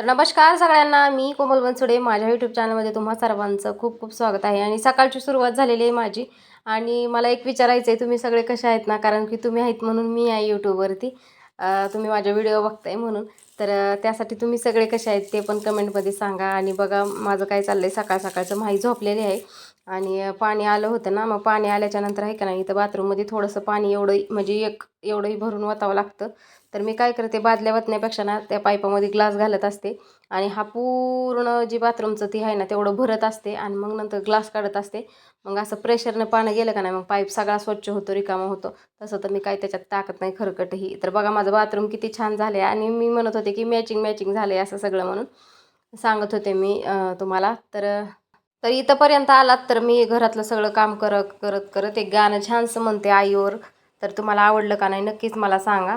तर नमस्कार सगळ्यांना मी कोमल बनसुडे. माझ्या यूट्यूब चॅनलमध्ये तुम्हा सर्वांचं खूप खूप स्वागत आहे. आणि सकाळची सुरुवात झालेली आहे माझी. आणि मला एक विचारायचं आहे तुम्ही सगळे कसे आहेत ना? कारण की तुम्ही आहेत म्हणून मी आहे यूट्यूबवरती तुम्ही माझ्या व्हिडिओ बघताय म्हणून. तर त्यासाठी तुम्ही सगळे कसे आहेत ते पण कमेंटमध्ये सांगा. आणि बघा माझं काय चाललं आहे सकाळ सकाळचं माही झोपलेली आहे. आणि पाणी आलं होतं ना मग पाणी आल्याच्यानंतर आहे का नाही इथं बाथरूममध्ये थोडंसं पाणी एवढं म्हणजे एक एवढंही भरून वतावं लागतं. तर मी काय करते बादल्या वतण्यापेक्षा ना त्या पाईपामध्ये ग्लास घालत असते आणि हा पूर्ण जी बाथरूमचं ती आहे ना तेवढं भरत असते आणि मग नंतर ग्लास काढत असते. मग असं प्रेशरनं पाणी गेलं का नाही मग पाईप सगळा स्वच्छ होतो रिकामा होतो. तसं तर मी काय त्याच्यात टाकत नाही खरकटही. तर बघा माझं बाथरूम किती छान झाले आणि मी म्हणत होते की मॅचिंग मॅचिंग झाले असं सगळं म्हणून सांगत होते मी तुम्हाला. तर तर इथंपर्यंत आलात तर मी घरातलं सगळं काम करत करत करत एक गाणं छानसं म्हणते आईवर. तर तुम्हाला आवडलं का नाही नक्कीच मला सांगा.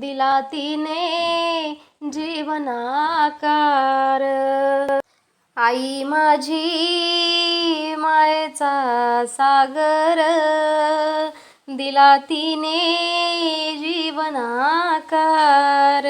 दिला तिने जीवनाकार. आई माझी मायेचा सागर. दिला तिने जीवनाकार.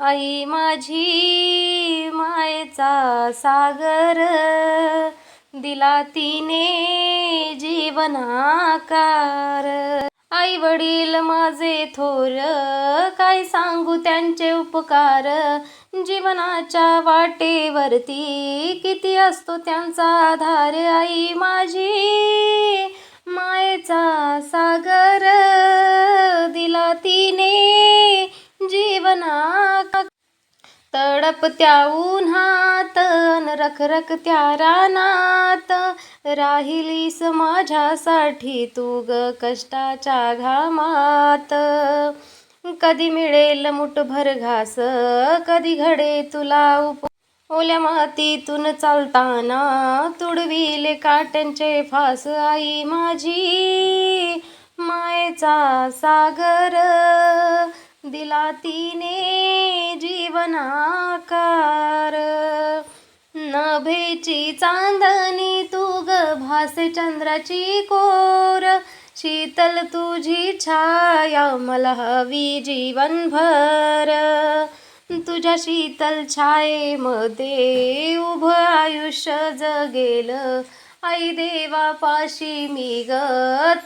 आई माझी मायेचा सागर. दिला तिने जीवनाकार. माझे थोर काय सांगू त्यांचे उपकार? जीवनाच्या वाटेवरती किती असतो त्यांचा आधार? आई माझी मायेचा सागर दिला तिने. जीवना तडप त्या उन्हात न रखरख त्या रानात. राहिलीस माझ्यासाठी तू ग कष्टाच्या घामात. कधी मिळेल मुठभर घास कधी घडे तुला उप ओल्या मातीतून चालताना तुडविले काट्यांचे फास. आई माझी मायेचा सागर दिला तिने जीवनाकार. नभेची चांदणी तू ग भासे चंद्राची कोर. शीतल तुझी छाया मला हवी जीवनभर. तुझ्या शीतल छायेमध्ये उभं आयुष्य जगेल. आई देवापाशी मी ग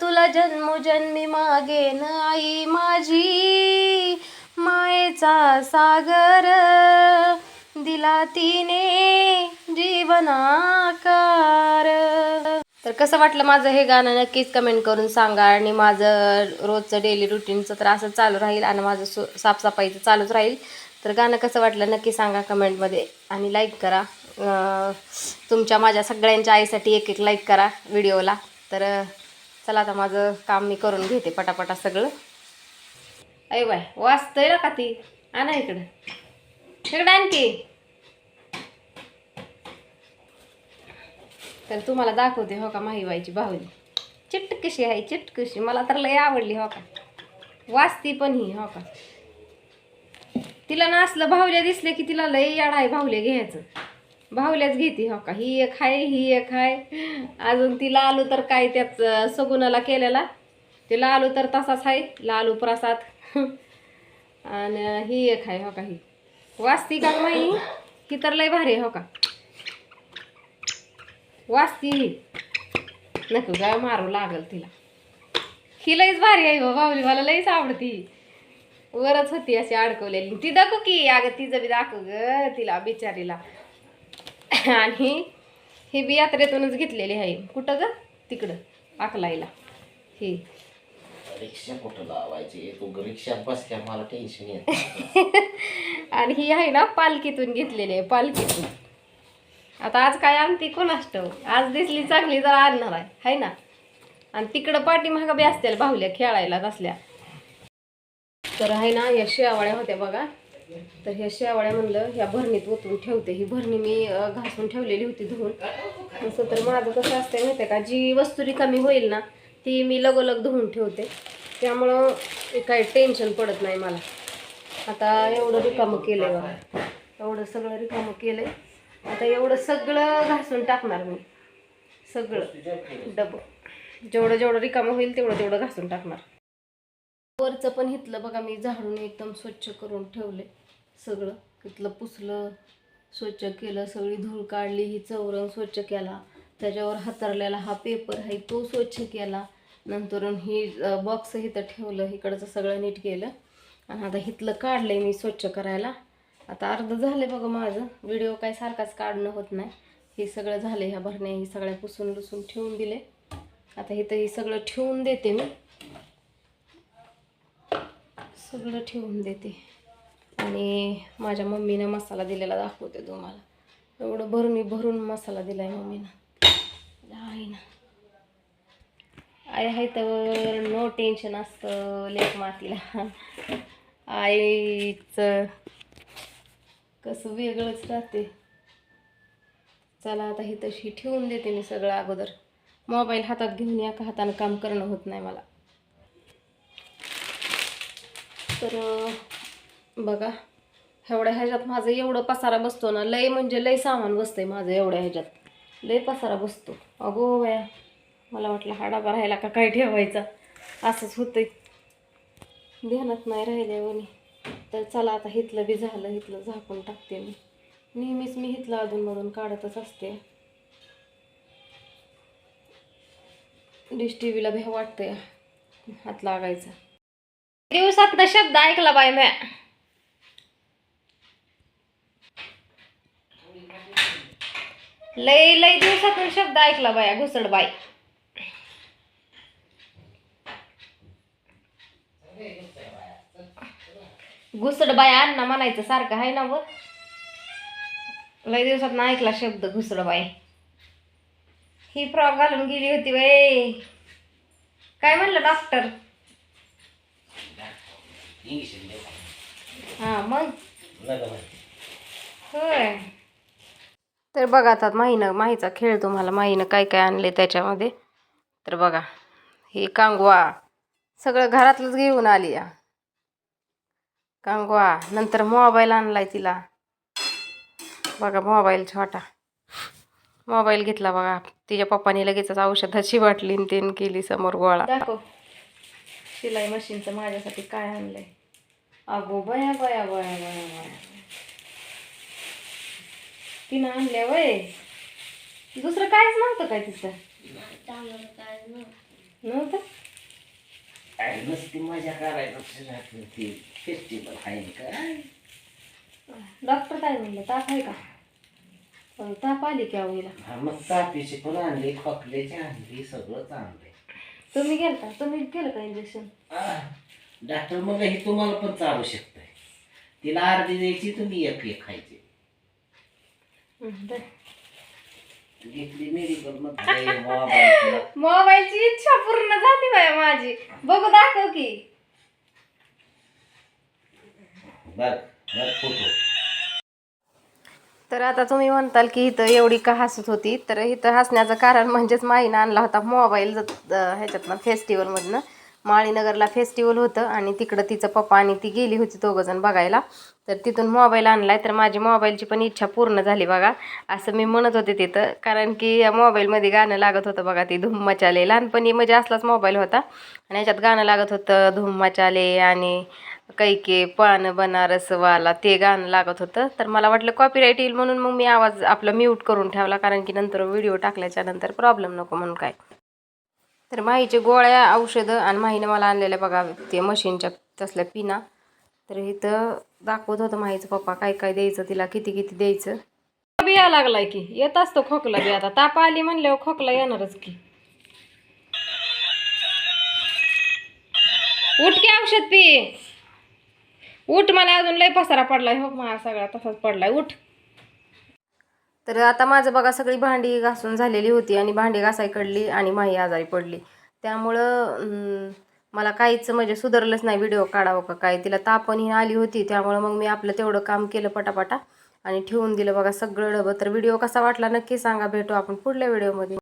तुला जन्मोजन्मी मागेन. आई माझी मायेचा सागर. दिला तिने जीवनाकार तर कसं वाटलं माझं हे गाणं? नक्कीच कमेंट करून सांगा. आणि माझं रोजचं डेली रुटीनचं तर असं चालू राहील आणि माझं सु साफसफाईचं चालूच राहील. तर गाणं कसं वाटलं? नक्की सांगा कमेंटमध्ये आणि लाईक करा. तुमच्या माझ्या सगळ्यांच्या आईसाठी एक एक लाईक करा व्हिडिओला तर चला आता माझं काम मी करून घेते पटापटा सगळं. अय बाय वाचतंय ना का ती? आणा इकडं. इकडं आणखी तर तुम्हाला दाखवते हो का माहीबाईची बाहुली चिटकशी आहे चिटकशी. मला तर लय आवडली हो का. वाचती पण ही हो का. तिला ना असलं बाहुल्या दिसले की तिला लय याड आहे बाहुल्या घ्यायचं. बाहुल्याच घेते हो का. ही एक आहे ही एक आहे. अजून ती लालू तर काय त्याच सगुणाला केलेला. ते लालू तर तसाच आहे लालू प्रसाद. आणि ही एक आहे हो का ही. वाचती का माही ही तर लय भारी आहे हो का. वाचती ही. नको काय मारू लागल तिला. ही लईच भारी आहे बाहुली मला लईच आवडती. वरच होती अशी अडकवलेली. ती दाखव की अगं तिचं बी दाखव ग तिला बिचारीला. आणि ही बी यात्रेतूनच घेतलेली आहे. कुठं ग? तिकडं अकलाईला ही. रिक्षा कुठं लावायची? तू रिक्षात बसल्या मला टेन्शन येत आणि ही आहे ना पालखीतून घेतलेली आहे पालखीतून. आता आज काय आणती कोणास आज दिसली चांगली जरा आणणार आहे हाय ना? आणि तिकडं पाठीमागं बी असतील बाहुल्या खेळायला असल्या तर आहे ना या शेवाळ्या होत्या बघा. तर ह्या शेवाळ्या म्हणलं ह्या भरणीत ओतून ठेवते. ही भरणी मी घासून ठेवलेली होती धुवून. तसं तर माझं कसं असतंय माहिती आहे का जी वस्तू रिकामी होईल ना ती मी लगोलग धुवून ठेवते. त्यामुळं काही टेन्शन पडत नाही मला. आता एवढं रिकामं केलं आहे बघा. एवढं सगळं रिकामं केलं आहे आता एवढं सगळं घासून टाकणार मी. सगळं. डबं. जेवढं जेवढं रिकामं होईल तेवढं तेवढं घासून टाकणार. वरचं पण इथलं बघा मी झाडून एकदम स्वच्छ करून ठेवले सगळं. इथलं पुसलं स्वच्छ केलं सगळी धूळ काढली ही चौरंग स्वच्छ केला. त्याच्यावर हातरलेला हा पेपर आहे तो स्वच्छ केला. नंतर ही बॉक्स इथं ठेवलं इकडचं सगळं नीट केलं. आणि आता इथलं काढलंय मी स्वच्छ करायला. आता अर्ध झालं बघा माझं. व्हिडिओ काय सारखाच काढणं होत नाही. हे सगळं झालं ह्या भरण्या ही सगळ्या पुसून लुसून ठेवून दिले आता इथं हे सगळं ठेवून देते मी. सगळं ठेवून देते. आणि माझ्या मम्मीनं मसाला दिलेला दाखवते तुम्हाला. एवढं भरून भरून मसाला दिला आहे मम्मीनं. आहे ना. आई आहे तर नो टेन्शन असतं लेक मातीला आईचं कसं वेगळंच राहते. चला आता ही तशी ठेवून देते मी सगळं अगोदर. मोबाईल हातात घेऊन या का हातानं काम करणं होत नाही मला. तर बघा एवढ्या ह्याच्यात माझं एवढं पसारा बसतो ना लय म्हणजे लय सामान बसतंय माझं एवढ्या ह्याच्यात. लय पसारा बसतो. अगो वया मला वाटलं हाडा राहायला का काय ठेवायचा? असंच होतंय. ध्यानात नाही राहिले वनी तर चला आता हिथलं बी झालं हिथलं झाकून टाकते मी. नेहमीच मी हिथलं अधूनमधून काढतच असते. डिश टी व्हीला भ्या वाटतंय हात लागायचा. दिवसात शब्द ऐकला बाय म्या. लय लय दिवसातून शब्द ऐकला बाया घुसड बाई. घुसडंबाय अण्णा म्हणायचं सारखं आहे ना व? लय दिवसात ना ऐकला शब्द घुसड बाय. ही फ्रॉक घालून गेली होती वय काय म्हणलं डॉक्टर? हां मग? होय. तर बघा आता माहीनं माहीचा खेळ तुम्हाला माहीनं काय काय आणले त्याच्यामध्ये. तर बघा हे कांगवा सगळं घरातलंच घेऊन आली या. कांगवा नंतर मोबाईल आणलाय तिला. बघा मोबाईल छोटा. मोबाईल घेतला बघा. तिच्या पप्पाने लगेचच औषधाची बाटली न तेन केली समोर गोळा. दाखव. शिलाई मशीनचं माझ्यासाठी काय आणलंय? अगो बया बया बया बया बया. तिनं आणल्या वय. दुसरं काहीच नव्हतं काय तिचं? नव्हतं? काय नसती मजा करायचं ती फेस्टिवल आहे काय? डॉक्टर काय म्हणलं ताप आहे का? ताप आली की आवडीला हा मग तापीची पण आणली खोकल्याची आणली सगळंच आणलंय तुम्ही गेलता? तुम्ही केलं का इंजेक्शन डॉक्टर मग हे तुम्हाला पण चालू शकतंय. तिला अर्धी द्यायची तुम्ही एक एक खायची घेतली मेडिकलमध्ये मोबाईल मोबाईलची. इच्छा पूर्ण झाली बाय माझी. बघू दाखव की. बघ बघ फोटो. तर आता तुम्ही म्हणताल की इथं एवढी का हसत होती? तर इथं हसण्याचं कारण म्हणजेच माईनं आणला होता मोबाईल ह्याच्यातनं फेस्टिवलमधनं. माळीनगरला फेस्टिवल होतं आणि तिकडं तिचं पप्पा आणि ती गेली होती दोघंजण बघायला. तर तिथून मोबाईल आणलाय. तर माझी मोबाईलची पण इच्छा पूर्ण झाली बघा. असं मी म्हणत होते तिथं. कारण की या मोबाईलमध्ये गाणं लागत होतं बघा ती धूम मचाले लहानपणी म्हणजे असलाच मोबाईल होता. आणि याच्यात गाणं लागत होतं धूम मचाले आणि कैके पान बनारसवाला ते गाणं लागत होतं. तर मला वाटलं कॉपीराईट येईल म्हणून मग मी आवाज आपला म्यूट करून ठेवला. कारण की नंतर व्हिडिओ टाकल्याच्या नंतर प्रॉब्लेम नको म्हणून काय. तर माहीचे गोळ्या औषधं आणि माहीने मला आणलेल्या बघा ते मशीनच्या तसल्या पिना. तर इथं दाखवत होतं माहीचं पप्पा काय काय द्यायचं तिला किती किती द्यायचं. बिया लागलाय की येत असतो खोकला बी आता. ताप आली म्हणल्यावर खोकला येणारच की. उठ की औषध पी. उठ मला अजून लय पसारा पडलाय. हो मला सगळा तसाच पडलाय. उठ. तर आता माझं बघा सगळी भांडी घासून झालेली होती आणि भांडी घासायकडली आणि माही आजारी पडली. त्यामुळं मला काहीच म्हणजे सुधारलंच नाही व्हिडिओ काढावं का काय. तिला तापण ही आली होती त्यामुळं मग मी आपलं तेवढं काम केलं पटापटा. आणि ठेवून दिलं बघा सगळं डबं तर व्हिडिओ कसा वाटला नक्की सांगा. भेटू आपण पुढल्या व्हिडिओमध्ये